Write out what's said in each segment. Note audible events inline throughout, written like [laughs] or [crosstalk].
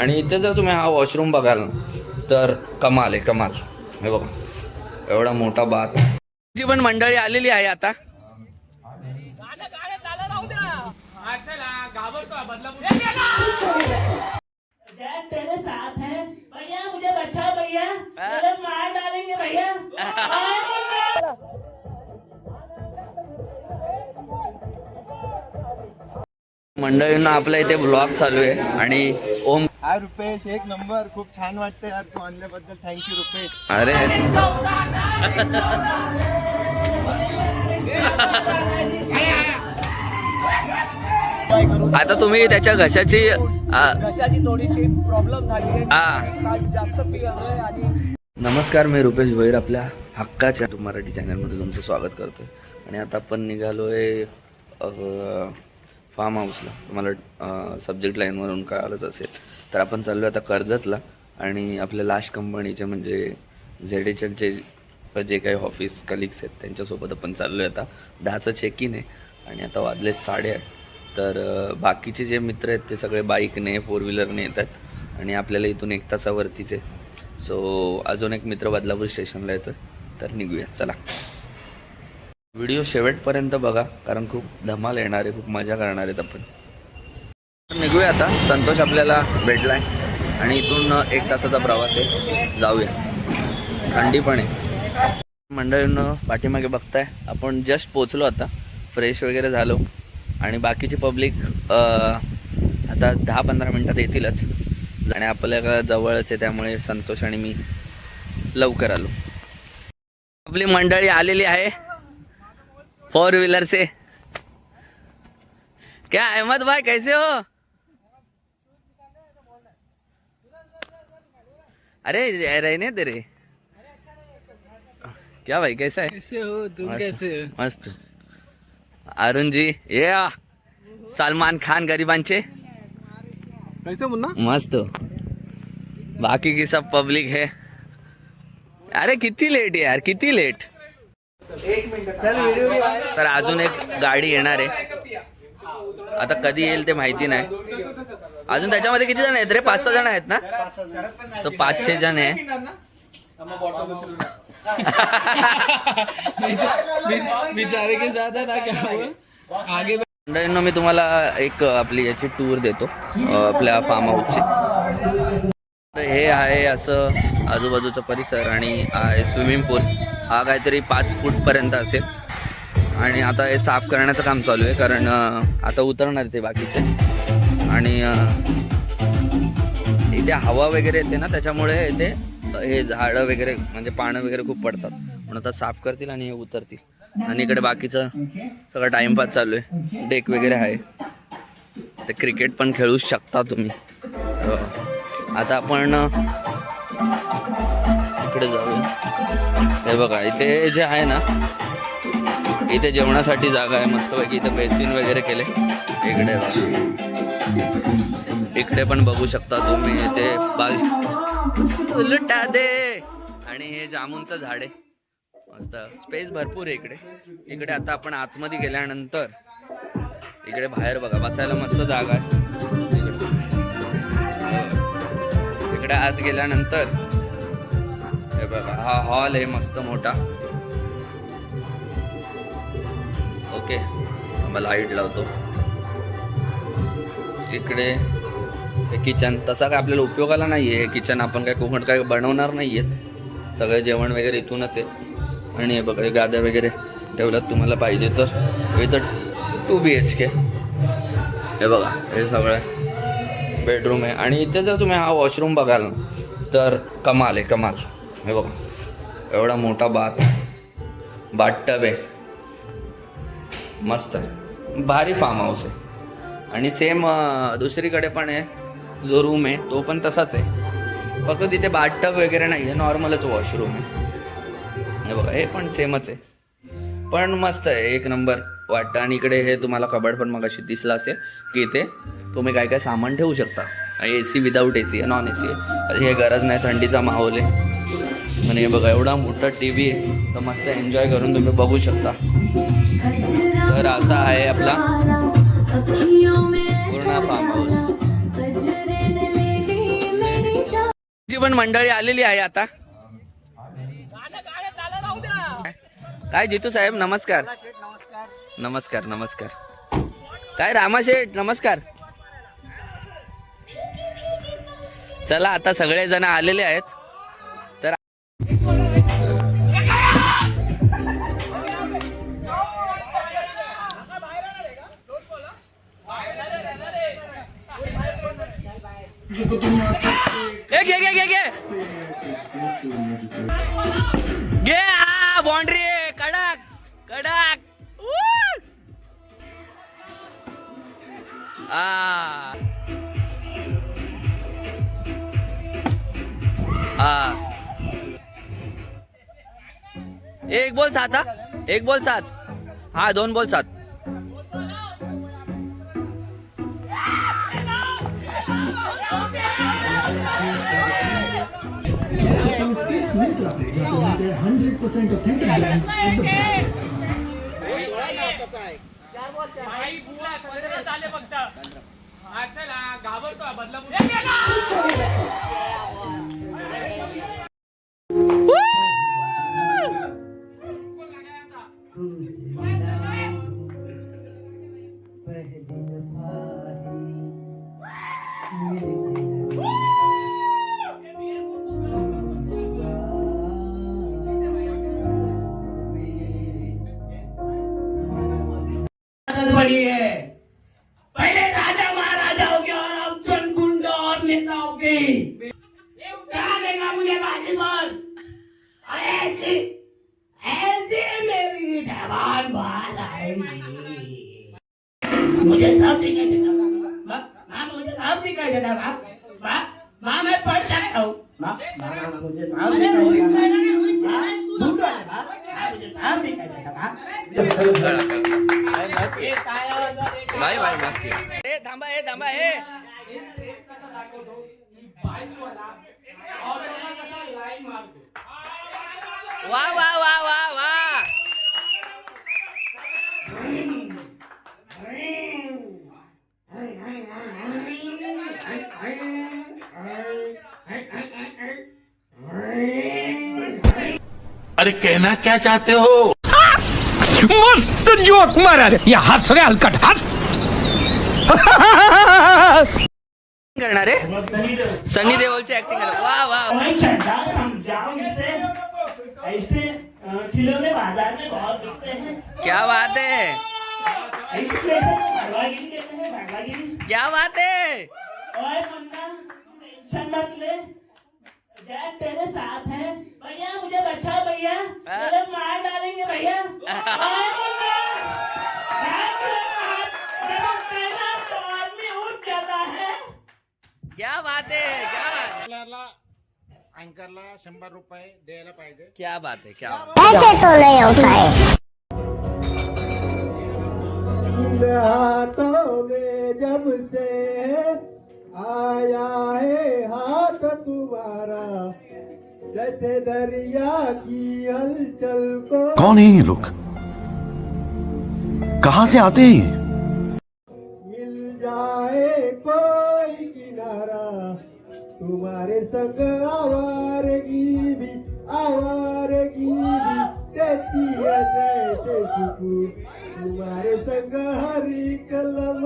आणि इथे जर तुम्ही हा वॉशरूम बघाल ना तर कमाल आहे कमाल. हे बघा एवढा मोठा बात ची पण मंडळी आलेली आहे आता. मंडळींना आपल्या इथे ब्लॉग चालू आहे आणि हा रुपेश एक नंबर. खूप छान वाटतं यार तू आणल्याबद्दल. Thank you Rupesh. अरे. आता तुम्ही त्याच्या घशाची आ, घशाची थोडीशी प्रॉब्लेम झाली जास्त पिळलोय आणि नमस्कार मी रुपेश भैर आपल्या हक्काच्या मराठी चॅनलमध्ये तुमचं स्वागत करतोय. आणि आता आपण निघालोय फार्म हाऊसला. तुम्हाला सब्जेक्ट लाईनवरून कळालंच असेल. तर आपण चाललो आता कर्जतला आणि आपल्या लास्ट कंपनीचे म्हणजे झेड एच एलचे जे काही ऑफिस कलिग्स आहेत त्यांच्यासोबत आपण चाललो आहे आता. दहाचं चेक इन आहे आणि आता वाजले साडेआठ. तर बाकीचे जे मित्र आहेत ते सगळे बाईकने फोर व्हीलरने येतात आणि आपल्याला इथून एक तासावरतीच आहे. सो अजून एक मित्र बदलापूर स्टेशनला येतो आहे तर निघूयात. चला. व्हिडिओ शेवटपर्यंत बघा कारण खूप धमाल येणार आहे खूप मजा करणार आहेत आपण. निघूया आता. संतोष आपल्याला भेटला आहे आणि इथून एक तासाचा प्रवास आहे. जाऊया. थंडी पण आहे. मंडळींनो पाठीमागे बघताय. आपण जस्ट पोचलो आता. फ्रेश वगैरे झालो. आणि बाकीची पब्लिक आता दहा पंधरा मिनटात येतीलच. आणि आपल्या जवळच आहे त्यामुळे संतोष आणि मी लवकर आलो. आपली मंडळी आलेली आहे. फोर व्हीलर से। क्या अहमद भाई कैसे हो? अरे रहने दे रे क्या भाई कैसा है? कैसे हो? तुम मस्त मस्त। अरुण जी ये सलमान खान गरिबांचे कैसे मुन्ना? मस्त। हो बाकी की सब पब्लिक है। अरे कितनी लेट आहे यार कितनी लेट? तर अजून एक गाडी येणार आहे. आता कधी येईल ते माहिती नाही. अजून त्याच्यामध्ये किती जण आहेत रे? पाच सहा जण आहेत ना? तर पाचशे जण आहे. बेचारे के साथ है ना क्या हुआ आगे मंडळींनो मी तुम्हाला एक आपली याची टूर देतो आपल्या फार्म हाऊसची तर हे आहे असं आजूबाजूचा परिसर आणि स्विमिंग पूल हा काहीतरी पाच फूटपर्यंत असेल. आणि आता हे साफ करण्याचं काम चालू आहे कारण आता उतरणार ते बाकीचे. आणि इथे हवा वगैरे येते ना त्याच्यामुळे इथे हे झाडं वगैरे म्हणजे पानं वगैरे खूप पडतात. म्हणून आता साफ करतील आणि हे उतरतील. आणि इकडे बाकीचं सगळं टाइमपास चालू आहे. डेक वगैरे आहे. ते क्रिकेट पण खेळू शकता तुम्ही. हो. आता आपण इकडे जाऊया. हे बघा इथे जे आहे ना इथे जेवणासाठी जागा आहे मस्तपैकी इथे बेसिन वगैरे केले. इकडे इकडे पण बघू शकता तुम्ही इथे बाग लुटा दे. आणि हे जामुनचं झाड आहे. मस्त. स्पेस भरपूर आहे इकडे. इकडे आता आपण आतमध्ये गेल्यानंतर इकडे बाहेर बघा बसायला मस्त जागा आहे. इकडे आत गेल्यानंतर हे बघा हा हॉल आहे मस्त मोठा. ओके मला लाइट लावतो. इकडे हे किचन तसा काय आपल्याला उपयोगाला नाही आहे हे किचन आपण काय कोकण काय बनवणार नाही आहेत सगळं जेवण वगैरे इथूनच आहे. आणि हे बघा हे गाद्या वगैरे ठेवल्यात तुम्हाला पाहिजे तर. हे तर टू बी एच के हे बघा हे सगळं. बेडरूम आहे. आणि इथे जर तुम्ही हा वॉशरूम बघाल तर कमाल आहे कमाल. हे बघा. एवढा मोठा बाथ बाथटब आहे. मस्त आहे. भारी फार्म हाऊस आहे. आणि सेम दुसरीकडे पण आहे. जो रूम आहे तो पण तसाच आहे. फक्त तिथे बाथटब वगैरे नाही आहे नॉर्मलच वॉशरूम आहे. हे बघा हे पण सेमच आहे. पण मस्त आहे. एक नंबर वाटतं. आणि इकडे हे तुम्हाला कबड पण मग अशी दिसलं असेल की इथे तुम्ही काय काय सामान ठेवू शकता. A C without A C आहे नॉन ए सी आहे. हे गरज नाही थंडीचा माहोल आहे. आणि हे बघा एवढा मोठा टी व्ही आहे. तर मस्त एन्जॉय करून तुम्ही बघू शकता. तर असा आहे आपला. पूर्ण फार्म हाऊस जी पण मंडळी आलेली आहे आता. काय जितू साहेब नमस्कार. नमस्कार नमस्कार. काय रामाशेठ नमस्कार. चला आता सगळेजण आलेले आहेत. एक बॉल सात. हा दोन बॉल सात. हंड्रेड पर्सेंट ब्रांड्स at पड़ी है। पहले राजा महाराजा हो की और अब चंद गुंडों और नेता हो की उठा लेगा मुझे बाजी पर? अरे ऐसी ऐसी मेरी जवान बाल आएगी। मुझे सब दिखाई देता माँ मुझे सब दिखाई देता माँ माँ मैं पढ़ जाता हूँ। माँ मुझे सब दिखाई देता माँ माँ भाई मस्त ए थांबा ए थांबा ए वा वा वा वा वा. अरे कहना क्या चाहते हो? मस्त जोक मारा रे। या हस रे हलकट हस करणार आहे सनी देओलची ऍक्टिंग करणार वा वा मैं चड्डा समझाओ इसे। ऐसे खिलौने बाज़ार में बहुत बिकते हैं। क्या बात है? हैं भड़वागिरी क्या बात है? ओए मुन्ना टेंशन मत ले। तेरे साथ है। भैया मुझे बचाओ भैया हाँ। मार डालेंगे भैया। तो आदमी उठ जाता है। क्या बात है क्या अँकरला शंभर रुपये द्यायला पाहिजे. क्या बात है क्या ऐसे तो नहीं होता है हाथों में जब से आया है हाथ जैसे दरिया की हलचल को कौन है ये लोग? कहाँ से आते हैं मिल जाए कोई किनारा तुम्हारे संग आवारगी भी आवारगी भी देती है जैसे सुकून। तुम्हारे संग हरी कलम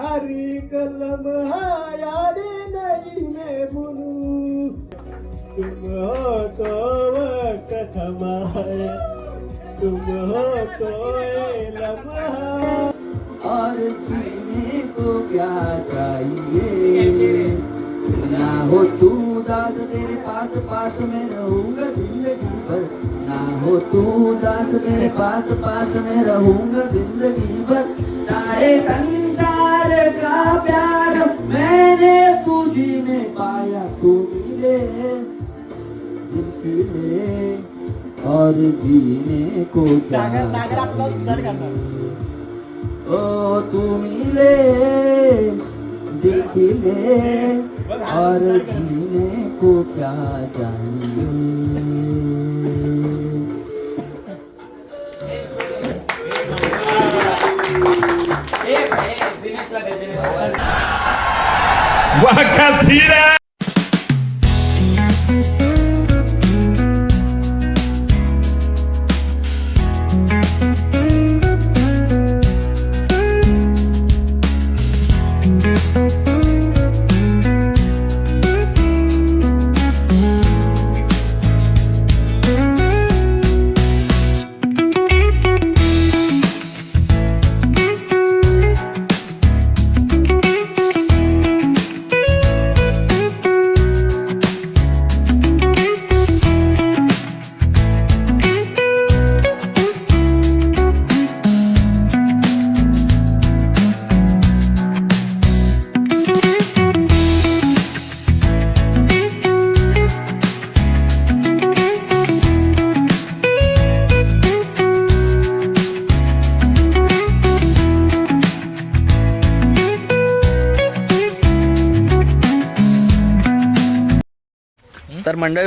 हरी कलम याद नहीं मैं बुनू। तुम हो तो वक्त तुम हो तो लम्हा और जीने को क्या चाहिए ना हो तू दास तेरे पास पास में रहूंगा जिंदगी भर ना हो तू दास तेरे पास पास में रहूंगा जिंदगी भर सारे संसार का प्यार मैंने तुझी में पाया तू मिले और जीने को क्या चाहिए ओ तू मिले दिल खिले और जीने को क्या चाहिए वाह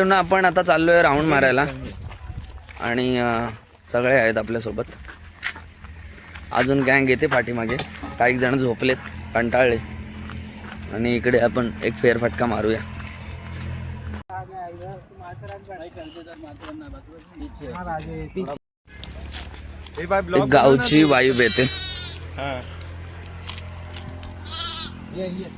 तर आपण आता चाललोय राऊंड मारायला. आणि सगळे आहेत आपल्यासोबत. अजून गँग येते पाठीमागे. काही जण झोपलेत कंटाळले. आणि इकडे आपण एक फेरफटका मारूया. गावची वाईब येते हा ये ये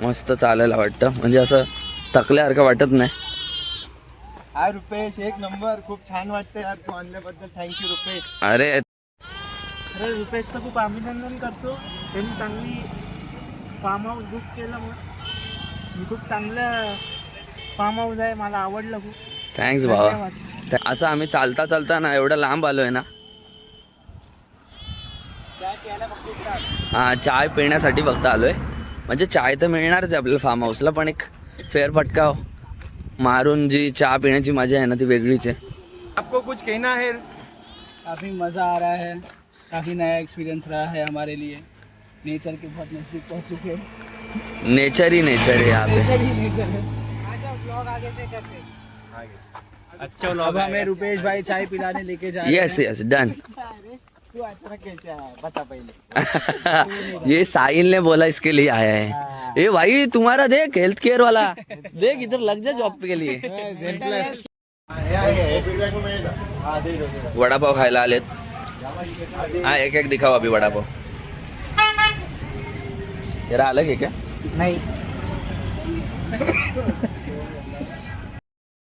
मस्त चालायला वाटतं. म्हणजे असं थकल्यासारखं वाटत नाही. हाय रुपेश एक नंबर. खूप छान वाटतं यार तू आणल्याबद्दल. Thank you Rupesh. अरे. अरे रुपेशचं खूप अभिनंदन करतो. त्यांनी चांगली फार्म हाऊस बुक केलं मग मी खूप चांगलं फार्म हाऊस आहे मला आवडलं खूप. थँक्स भावा. त्या- असं आम्ही चालता चालता ना एवढं लांब आलोय ना. हा चाय पिण्यासाठी फक्त आलोय. म्हणजे चाय तर मिळणारच आहे आपल्याला फार्म हाऊसला पण एक फेरफटका मारून जी चहा पिण्याची मजा आहे ना ती वेगळीच आहे. आपको कुछ कहना है? काफ़ी मज़ा आ रहा है काफ़ी नया एक्सपीरियंस रहा है हमारे लिए। नेचर के बहुत नज़दीक पहुंच चुके हैं। नेचर ही नेचर है यहाँ पे। नेचर ही नेचर है। अच्छा अब हमें रुपेश भाई चाय पिलाने लेके जा रहे यस यस डन [laughs] ये साहिल ने बोला इसके लिए आया है. ए भाई तुम्हारा देख हेल्थ केयर वाला. देख इधर लग जा जॉब के लिए. [laughs] वडापाव खायला आलेत. हा एक एक दिखाव अभी वडापाव. जरा अलग आहे क्या? नहीं.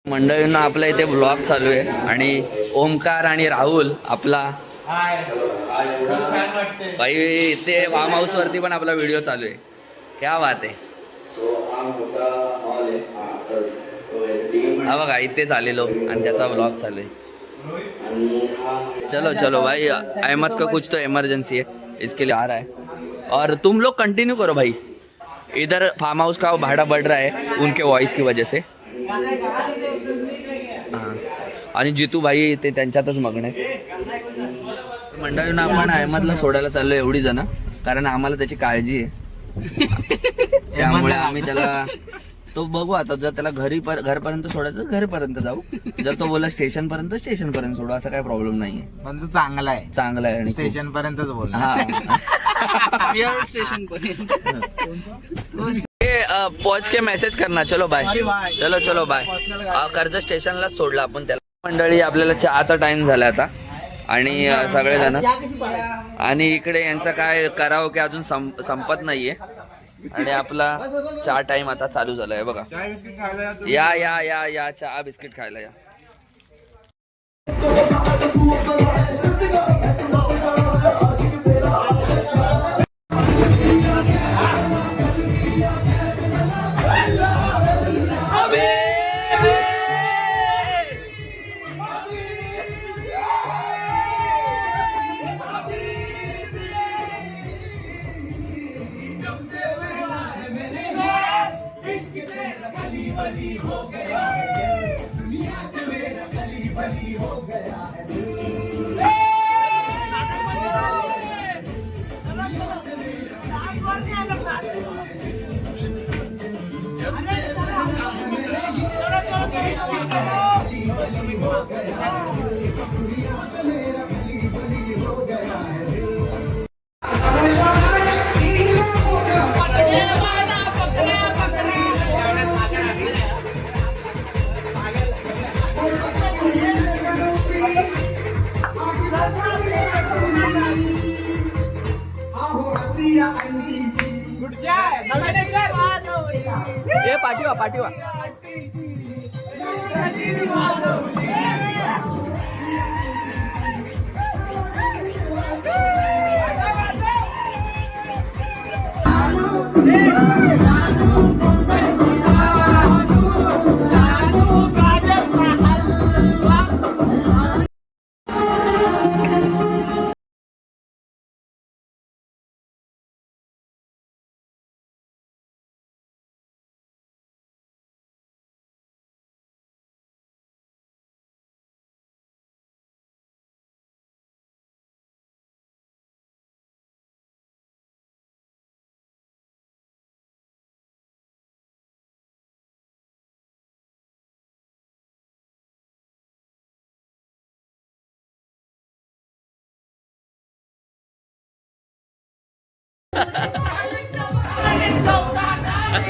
मंडळींना आपल्या इथे ब्लॉग चालू आहे. आणि ओमकार आणि राहुल आपला भाई इथे फार्म हाऊस वरती पण आपला व्हिडिओ चालू आहे. क्या बात आहे. हा बघा इथेच आलेलो आणि त्याचा ब्लॉग चालू आहे. चलो चलो भाई अहमद का कुछ तो इमरजेंसी है. इसके लिए आ रहा है. और तुम लोग कंटिन्यू करो भाई. इधर फार्म हाउस का भाड़ा बढ़ रहा है उनके वॉइस की वजह से. हां. आणि जितू भाई ते त्यांच्यातच मग्न आहे. मंडळीनं आपण अहमदला सोडायला चाललो एवढी जण कारण आम्हाला त्याची काळजी आहे. [laughs] त्यामुळे आम्ही त्याला तो बघू आता जर त्याला घरी पर घरपर्यंत सोडायचं तर घरपर्यंत जाऊ. जर तो बोला स्टेशन पर्यंत स्टेशन पर्यंत सोडू असा काही प्रॉब्लेम नाहीये. पण तू चांगला आहे. चांगला आहे आणि खूप- स्टेशन पर्यंतच बोल हा स्टेशन अ, पहुंच के मेसेज करना चलो बाय चलो चलो बाय अ, कर्जत स्टेशनला सोडलं आपण त्याला. मंडळी आपल्याला चहाचा टाइम झाला आता. आणि सगळेजण. आणि इकडे यांचं काय करावं की अजून संप संपत नाहीये. आणि आपला चहा टाइम आता चालू झालाय बघा. या या या या चहा बिस्किट खायला या. [laughs] ¡Sí!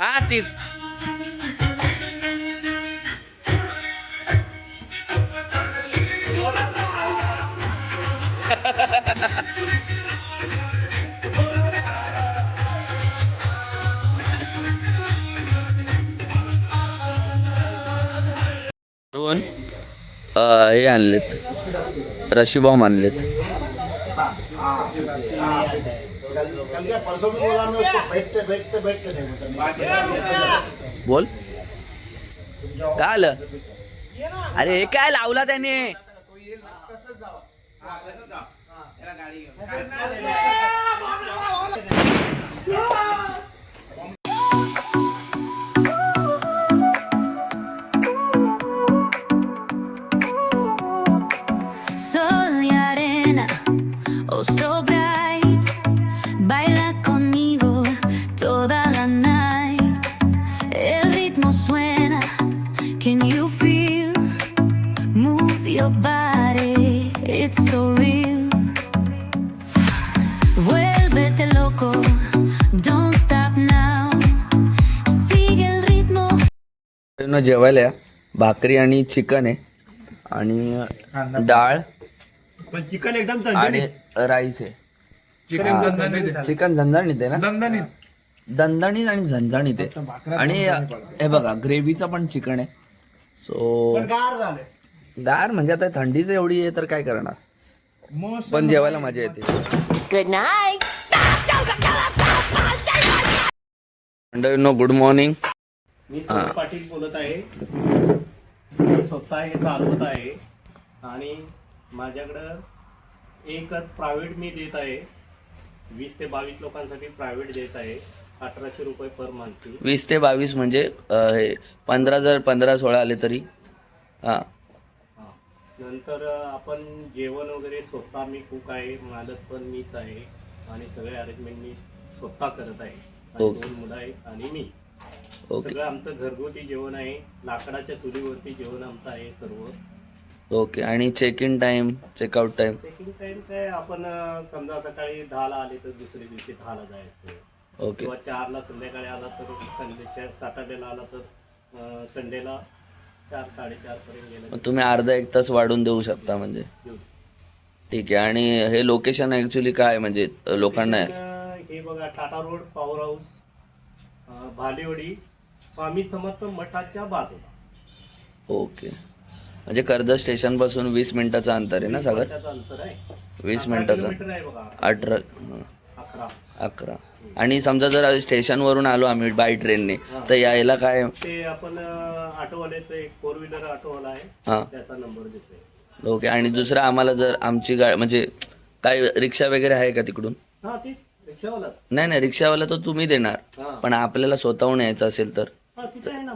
हाँ तीन दोन हे आणलेत. रशी आणलेत. कल क्या परसों भी बोला मैं उसको बैठते बैठते बैठते नहीं मतलब बोल। काय आलं? अरे हे काय लावला त्याने? Sol y arena, न जेवायला या. भाकरी आणि चिकन आहे. आणि डाळ. पण चिकन एकदम आणि राईस आहे. चिकन दणदणीत आहे. चिकन झणझणीत आहे ना? दणदणीत दणदणीत आणि झणझणीत आहे. आणि हे बघा ग्रेव्हीचं पण चिकन आहे. सो गार झाले गार म्हणजे आता थंडीच एवढी आहे तर काय करणार? मस्त पण जेवायला मजा येते. Good night. मंडळींनो गुड मॉर्निंग मी सुनील पाटील बोलत आहे. मी स्वतः हे चालवत आहे. आणि माझ्याकडं एकच प्रायव्हेट मी देत आहे. वीस ते बावीस लोकांसाठी प्रायव्हेट देत आहे. अठराशे रुपये पर माणसी वीस ते बावीस म्हणजे अं, हे पंधरा जर पंधरा सोळा आले तरी. हां. नंतर अ, आपण जेवण वगैरे स्वतः मी कुक आहे. मालक पण मीच आहे. आणि सगळे अरेंजमेंट मी स्वतः करत आहे. आणि. दोन मुलं आहेत आणि मी. ओके. सगळं आमचं घरगुती जेवण आहे. लाकडाच्या चुलीवरती जेवण आमचं आहे सर्व. ओके. आणि check in time checkout time checking time काय आपण अ, समजा सकाळी दहाला आले तर दुसऱ्या दिवशी दहाला जायचं. ओके. किंवा चारला संध्याकाळी आला तर संडे सॅटर्डेला आला तर अ, संडेला चार साडेचार पर्यंत गेलं. मग तुम्ही अर्धा एक तास वाढून देऊ शकता म्हणजे. ठीक आहे. आणि हे लोकेशन ऍक्च्युली काय म्हणजे अं, लोकांना हे बघा Tata road power house Bhalewadi Swami Samarth मठाच्या बाजूला. ओके. म्हणजे कर्जत स्टेशनपासून वीस मिनिटाचं अंतर आहे ना सागर? त्याचं अंतर आहे. वीस अकरा मिनिटाचं. अठरा अकरा. आणि समजा जर स्टेशनवरून आलो आम्ही बाय ट्रेनने तर यायला काय? ते आपण अ, ऑटोवाल्याचं एक फोर व्हीलर ऑटोवाला आहे. हां. त्याचा नंबर ओके. आणि दुसरं आम्हाला जर आमची गाडी म्हणजे काय रिक्षा वगैरे आहे का तिकडून? रिक्षावाला? नाही नाही रिक्षावाला तर तुम्ही देणार. हा. पण आपल्याला स्वतःहून यायचं असेल तर. हा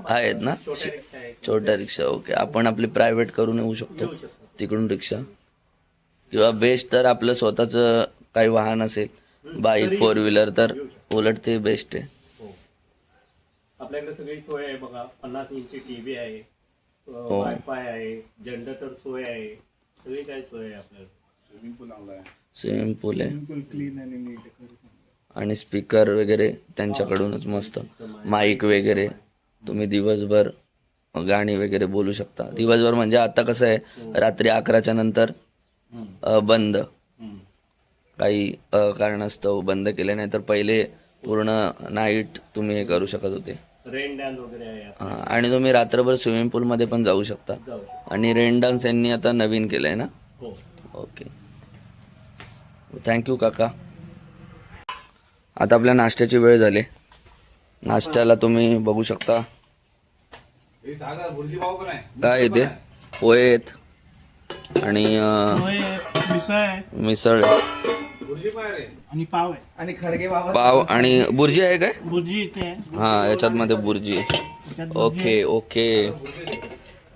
आहे आहेत ना? छोट्या रिक्षा आहे. ओके. आपण आपली प्रायव्हेट करून येऊ शकतो. तिकडून रिक्षा. किंवा बेस्ट तर आपलं स्वतःचं काही वाहन असेल. बाईक फोर व्हीलर तर उलट ते बेस्ट आहे. हो. आपल्याकडे सगळी सोय आहे बघा. पन्नास इंची टीव्ही आहे. हो. वायफाय आहे. जनरेटर सोय आहे. सगळी काय सोय आहे आपल्याकडे स्विमिंग पूल आहे. बिलकुल क्लीन आणि नीट आणि स्पीकर वगैरे त्यांच्याकडूनच मस्त. माईक वगैरे. तुम्ही दिवसभर गाणी वगैरे बोलू शकता. दिवसभर म्हणजे आता कसं आहे रात्री अकराच्या नंतर बंद. काही कारणास्तव बंद केले नाही तर पहिले पूर्ण नाईट तुम्ही हे करू शकत होते. रेन डॅन्स वगैरे आहे आता. हा, आणि तुम्ही रात्रभर स्विमिंग पूलमध्ये पण जाऊ शकता. आणि रेन डान्स यांनी आता नवीन केलंय ना? हो. ओके थँक्यू काका. आता आपल्या नाश्त्याची वेळ झाली. नाश्त्याला तुम्ही बघू शकता. काय येते पोहे आहेत आणि मिसळ आहे. आणि पाव आहे. आणि खडगे पाव आणि बुर्जी आहे काय? भुर्जी इथे आहे. हा याच्यात मध्ये बुर्जी ओके ओके.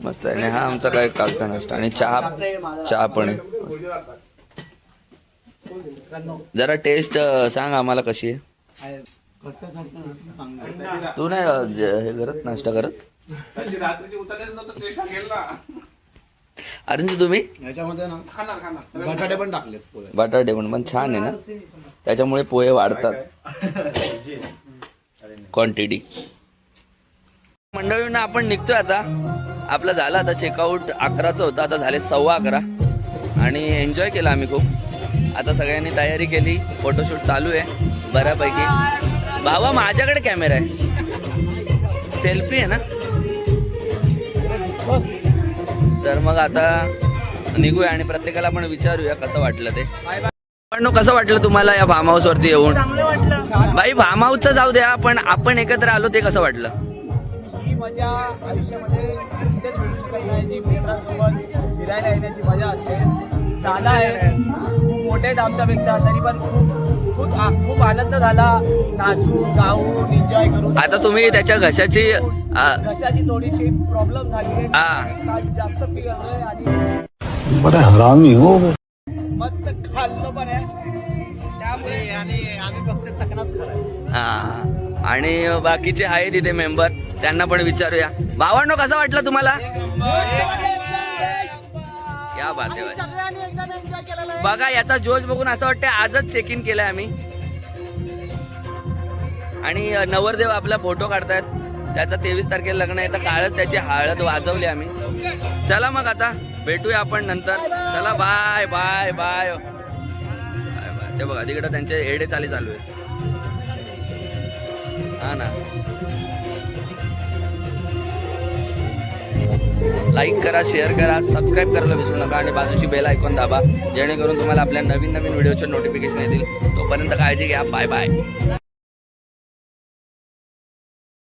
मस्त आहे. आणि हा आमचा काय कालचा नाश्ता. आणि चहा चहा पण आहे. मस्त. जरा टेस्ट सांग आम्हाला कशी आहे. तू नाही हे करत नाश्ता करत? अरुणजी तुम्ही? याच्यामध्ये ना बटाटे पण टाकलेत पुढे बटाटे पण पण छान आहे ना. त्याच्यामुळे पोहे वाढतात. क्वांटिटी मंडळींना आपण निघतोय आता. आपलं झालं आता चेकआउट अकराचं होतं आता झाले सव्वा अकरा. आणि एन्जॉय केला आम्ही खूप. आता सगळ्यांनी तयारी केली. फोटोशूट चालू आहे बऱ्यापैकी. भावा माझ्याकडे कॅमेरा आहे. सेल्फी आहे ना? तर मग आता निघूया आणि प्रत्येकाला आपण विचारूया कसं वाटलं ते. पण कसं वाटलं तुम्हाला या फार्म हाऊस वरती येऊन? बाई फार्म हाऊसचं जाऊ द्या पण आपण एकत्र आलो ते कसं वाटलं? ही मजा आयुष्यामध्ये कुठेच भेटू शकत नाही जी मित्रांसोबत फिरायला येण्याची मजा असते. दादा आहे. खूप मोठे आहेत आमच्यापेक्षा तरी पण खूप खूप आ- खूप आनंद झाला. नाचून गाऊन एन्जॉय करून. आता तुम्ही त्याच्या घशाची आ, घशाची थोडीशी प्रॉब्लेम झाली आहे. हा. काल जास्त पिळलोय आणि बड़ा हरामी हो. मस्त खाल्लं पण आहे. त्यामुळे आणि आम्ही फक्त चकनाच हा. आणि बाकीचे आहे तिथे मेंबर त्यांना पण विचारूया. भावांनो कसं वाटलं तुम्हाला? या बात आहे. बघा याचा जोश बघून असं वाटतं आजच चेक इन केलंय आम्ही. आणि नवरदेव आपला फोटो काढतायत. त्याचं तेवीस तारखेला लग्न आहे तर काळच त्याची हळद वाजवली आम्ही. चला मग आता भेटूया आपण नंतर. चला bye bye bye bye bye ते बघा तिकडं त्यांचे एडे चाली चालू आहे हा ना. लाईक करा शेअर करा सबस्क्राईब करायला विसरू नका आणि बाजूची बेल ऐकून दाबा. जेणेकरून तुम्हाला आपल्या नवीन नवीन व्हिडिओचे नोटिफिकेशन येतील. तोपर्यंत काळजी घ्या. Bye bye